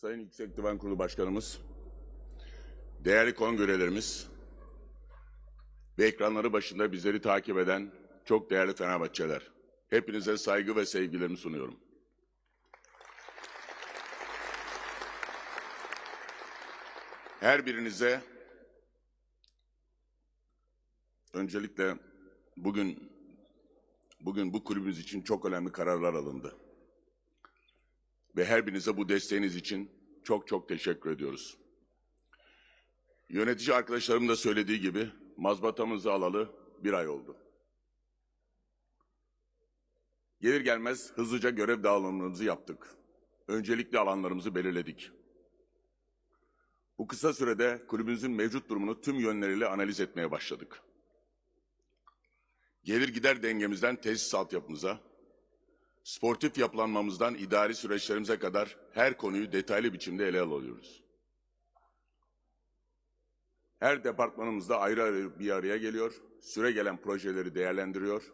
Sayın Yüksek Divan Kurulu Başkanımız, değerli kongrelerimiz ve ekranları başında bizleri takip eden çok değerli Fenerbahçeler. Hepinize saygı ve sevgilerimi sunuyorum. Her birinize öncelikle bugün bugün bu kulübümüz için çok önemli kararlar alındı. Ve her birinize bu desteğiniz için çok çok teşekkür ediyoruz. Yönetici arkadaşlarım da söylediği gibi mazbatamızı alalı bir ay oldu. Gelir gelmez hızlıca görev dağılımlarımızı yaptık. Öncelikli alanlarımızı belirledik. Bu kısa sürede kulübümüzün mevcut durumunu tüm yönleriyle analiz etmeye başladık. Gelir gider dengemizden tesis altyapımıza, sportif yapılanmamızdan idari süreçlerimize kadar her konuyu detaylı biçimde ele alıyoruz. Her departmanımızda ayrı ayrı bir araya geliyor, süre gelen projeleri değerlendiriyor,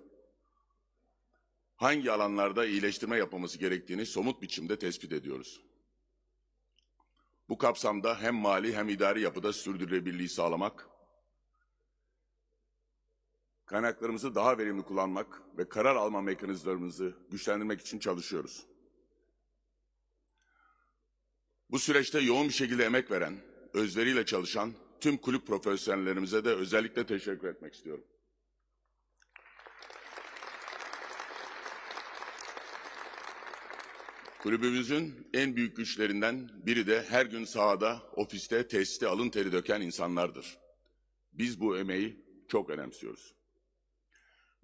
hangi alanlarda iyileştirme yapılması gerektiğini somut biçimde tespit ediyoruz. Bu kapsamda hem mali hem idari yapıda sürdürülebilirliği sağlamak, kaynaklarımızı daha verimli kullanmak ve karar alma mekanizmalarımızı güçlendirmek için çalışıyoruz. Bu süreçte yoğun bir şekilde emek veren, özveriyle çalışan tüm kulüp profesyonellerimize de özellikle teşekkür etmek istiyorum. Kulübümüzün en büyük güçlerinden biri de her gün sahada, ofiste, tesiste alın teri döken insanlardır. Biz bu emeği çok önemsiyoruz.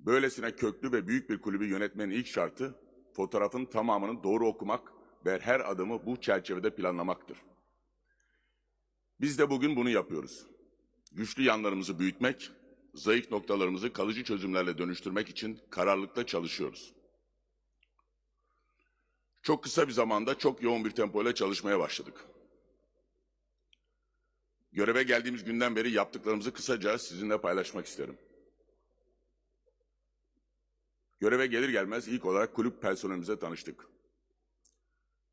Böylesine köklü ve büyük bir kulübü yönetmenin ilk şartı fotoğrafın tamamını doğru okumak ve her adımı bu çerçevede planlamaktır. Biz de bugün bunu yapıyoruz. Güçlü yanlarımızı büyütmek, zayıf noktalarımızı kalıcı çözümlerle dönüştürmek için kararlılıkla çalışıyoruz. Çok kısa bir zamanda çok yoğun bir tempoyla çalışmaya başladık. Göreve geldiğimiz günden beri yaptıklarımızı kısaca sizinle paylaşmak isterim. Göreve gelir gelmez ilk olarak kulüp personelimize tanıştık.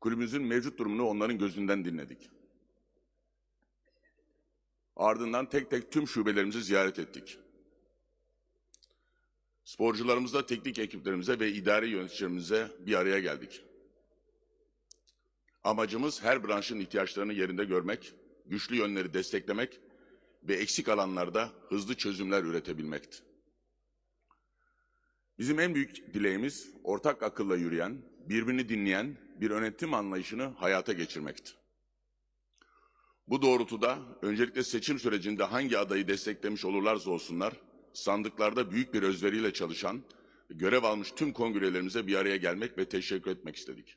Kulübümüzün mevcut durumunu onların gözünden dinledik. Ardından tek tek tüm şubelerimizi ziyaret ettik. Sporcularımızla teknik ekiplerimize ve idari yöneticilerimize bir araya geldik. Amacımız her branşın ihtiyaçlarını yerinde görmek, güçlü yönleri desteklemek ve eksik alanlarda hızlı çözümler üretebilmekti. Bizim en büyük dileğimiz ortak akılla yürüyen, birbirini dinleyen bir yönetim anlayışını hayata geçirmekti. Bu doğrultuda öncelikle seçim sürecinde hangi adayı desteklemiş olurlarsa olsunlar, sandıklarda büyük bir özveriyle çalışan, görev almış tüm kongrelerimize bir araya gelmek ve teşekkür etmek istedik.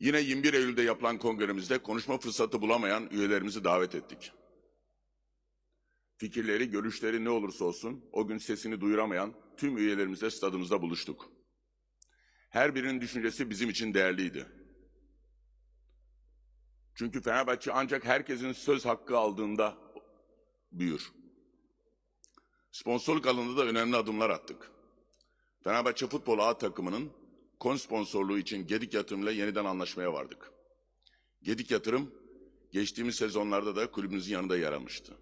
Yine 21 Eylül'de yapılan kongremizde konuşma fırsatı bulamayan üyelerimizi davet ettik. Fikirleri, görüşleri ne olursa olsun o gün sesini duyuramayan tüm üyelerimize stadımızda buluştuk. Her birinin düşüncesi bizim için değerliydi. Çünkü Fenerbahçe ancak herkesin söz hakkı aldığında büyür. Sponsorluk alanında da önemli adımlar attık. Fenerbahçe Futbol A takımının kon sponsorluğu için Gedik Yatırım'la yeniden anlaşmaya vardık. Gedik Yatırım geçtiğimiz sezonlarda da kulübümüzün yanında yer almıştı.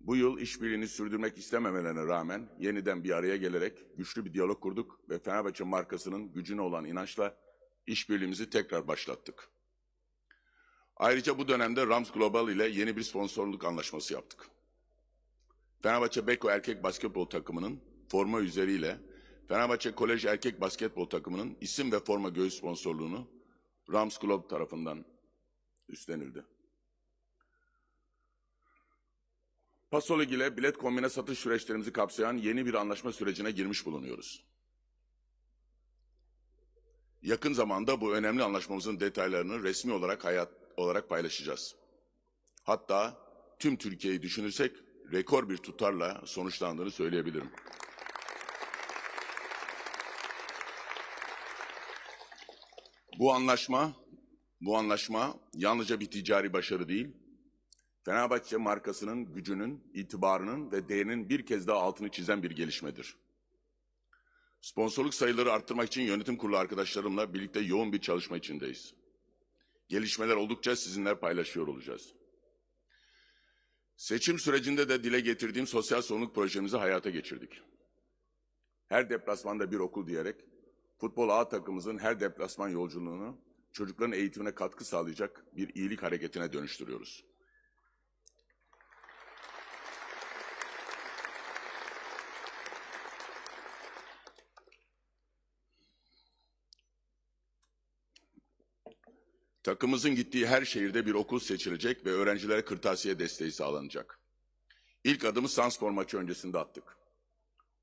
Bu yıl işbirliğini sürdürmek istememelerine rağmen yeniden bir araya gelerek güçlü bir diyalog kurduk ve Fenerbahçe markasının gücüne olan inançla işbirliğimizi tekrar başlattık. Ayrıca bu dönemde Rams Global ile yeni bir sponsorluk anlaşması yaptık. Fenerbahçe Beko erkek basketbol takımının forma üzeriyle Fenerbahçe Kolej erkek basketbol takımının isim ve forma göğüs sponsorluğunu Rams Globe tarafından üstlenildi. Pasolig ile bilet kombine satış süreçlerimizi kapsayan yeni bir anlaşma sürecine girmiş bulunuyoruz. Yakın zamanda bu önemli anlaşmamızın detaylarını resmi olarak hayat olarak paylaşacağız. Hatta tüm Türkiye'yi düşünürsek rekor bir tutarla sonuçlandığını söyleyebilirim. Bu anlaşma, bu anlaşma yalnızca bir ticari başarı değil, Fenerbahçe markasının gücünün, itibarının ve değerinin bir kez daha altını çizen bir gelişmedir. Sponsorluk sayıları arttırmak için yönetim kurulu arkadaşlarımla birlikte yoğun bir çalışma içindeyiz. Gelişmeler oldukça sizinle paylaşıyor olacağız. Seçim sürecinde de dile getirdiğim sosyal sorumluluk projemizi hayata geçirdik. Her deplasmanda bir okul diyerek futbol A takımımızın her deplasman yolculuğunu çocukların eğitimine katkı sağlayacak bir iyilik hareketine dönüştürüyoruz. Takımımızın gittiği her şehirde bir okul seçilecek ve öğrencilere kırtasiye desteği sağlanacak. İlk adımı Sanspor maçı öncesinde attık.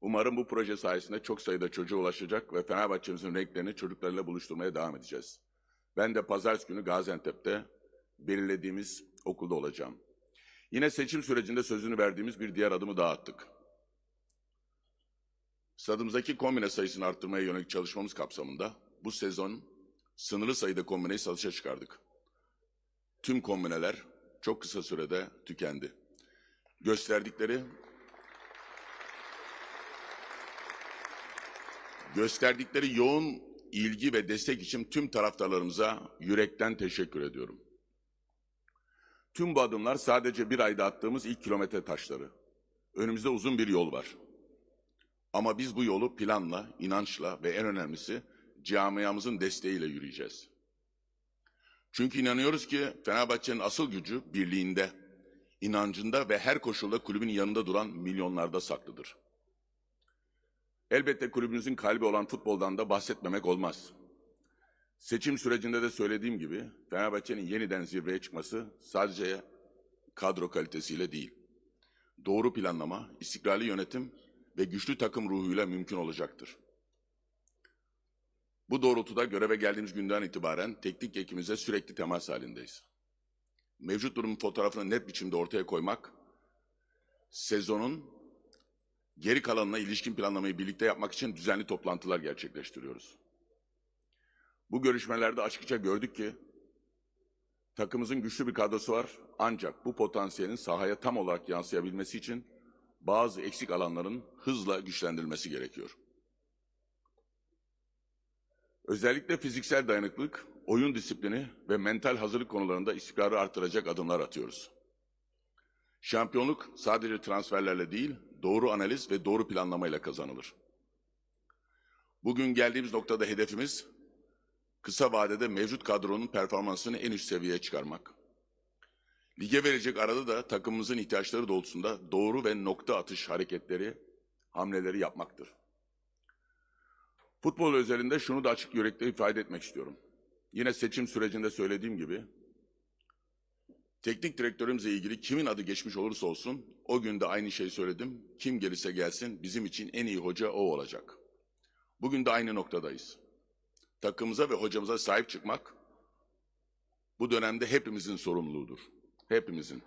Umarım bu proje sayesinde çok sayıda çocuğa ulaşacak ve Fenerbahçe'mizin renklerini çocuklarıyla buluşturmaya devam edeceğiz. Ben de pazartesi günü Gaziantep'te belirlediğimiz okulda olacağım. Yine seçim sürecinde sözünü verdiğimiz bir diğer adımı daha attık. Stadımızdaki kombine sayısını arttırmaya yönelik çalışmamız kapsamında bu sezon sınırlı sayıda kombineyi satışa çıkardık. Tüm kombineler çok kısa sürede tükendi. Gösterdikleri gösterdikleri yoğun ilgi ve destek için tüm taraftarlarımıza yürekten teşekkür ediyorum. Tüm bu adımlar sadece bir ayda attığımız ilk kilometre taşları. Önümüzde uzun bir yol var. Ama biz bu yolu planla, inançla ve en önemlisi camiamızın desteğiyle yürüyeceğiz. Çünkü inanıyoruz ki Fenerbahçe'nin asıl gücü birliğinde, inancında ve her koşulda kulübün yanında duran milyonlarda saklıdır. Elbette kulübümüzün kalbi olan futboldan da bahsetmemek olmaz. Seçim sürecinde de söylediğim gibi Fenerbahçe'nin yeniden zirveye çıkması sadece kadro kalitesiyle değil, doğru planlama, istikrarlı yönetim ve güçlü takım ruhuyla mümkün olacaktır. Bu doğrultuda göreve geldiğimiz günden itibaren teknik ekibimize sürekli temas halindeyiz. Mevcut durumun fotoğrafını net biçimde ortaya koymak, sezonun geri kalanına ilişkin planlamayı birlikte yapmak için düzenli toplantılar gerçekleştiriyoruz. Bu görüşmelerde açıkça gördük ki takımımızın güçlü bir kadrosu var ancak bu potansiyelin sahaya tam olarak yansıyabilmesi için bazı eksik alanların hızla güçlendirilmesi gerekiyor. Özellikle fiziksel dayanıklılık, oyun disiplini ve mental hazırlık konularında istikrarı artıracak adımlar atıyoruz. Şampiyonluk sadece transferlerle değil, doğru analiz ve doğru planlamayla kazanılır. Bugün geldiğimiz noktada hedefimiz kısa vadede mevcut kadronun performansını en üst seviyeye çıkarmak. Lige verecek arada da takımımızın ihtiyaçları doğrultusunda doğru ve nokta atış hareketleri, hamleleri yapmaktır. Futbol özelinde şunu da açık yürekli ifade etmek istiyorum. Yine seçim sürecinde söylediğim gibi teknik direktörümüzle ilgili kimin adı geçmiş olursa olsun o gün de aynı şeyi söyledim. Kim gelirse gelsin bizim için en iyi hoca o olacak. Bugün de aynı noktadayız. Takımımıza ve hocamıza sahip çıkmak bu dönemde hepimizin sorumluluğudur. Hepimizin.